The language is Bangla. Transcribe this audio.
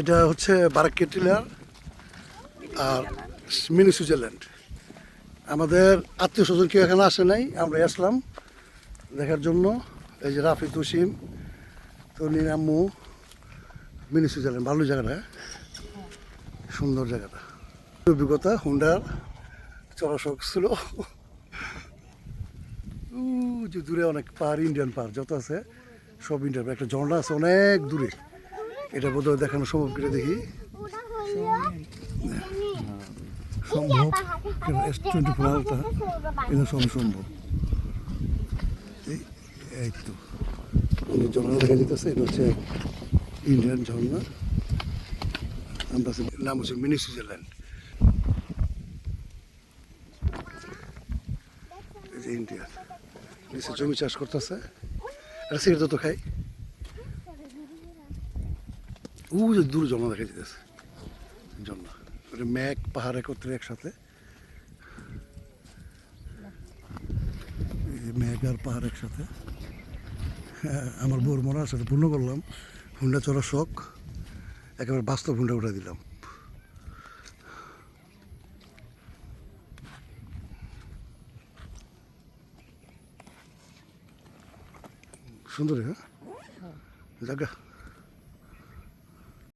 এটা হচ্ছে বারাক্কে টিলার আর মিনি সুইজারল্যান্ড। আমাদের আত্মীয় স্বজন কেউ এখানে আসে নাই, আমরা আসলাম দেখার জন্য। এই যে রাফি তুসিম তনির আম্মু, মিনি সুইজারল্যান্ড, ভালো জায়গাটা হ্যাঁ? সুন্দর জায়গাটা। অভিজ্ঞতা, হুন্ডার চড়া শখ ছিল। যে দূরে অনেক পাহাড়, ইন্ডিয়ান পাহাড়, যত আছে সব ইন্ডিয়ান একটা ঝর্ণা আছে অনেক দূরে। এটা বোধহয় দেখানো সম্ভব করে দেখি? সম্ভব? এস টোয়েন্টি ফোর আওয়ারটা এটা সব সম্ভব। এই তো। ঝর্ণা দেখা যেতেছে এটা হচ্ছে ইন্ডিয়ান ঝর্ণা আমরা নাম হচ্ছে মিনি সুইজারল্যান্ড। ইন্ডিয়া জমি চাষ করতেছে। এটা সিগারেট তো খাই ও যে দূর জমা দেখা যেতেছে ওটা ম্যাক পাহাড় একত্রে একসাথে। এই যে আর পাহাড় একসাথে। হ্যাঁ, আমার বোর মনে আছে পূর্ণ করলাম। হুন্ডা চড়ার শখ। একেবারে বাস্তব হুন্ডা উঠে দিলাম। সুন্দর হ্যাঁ? জায়গা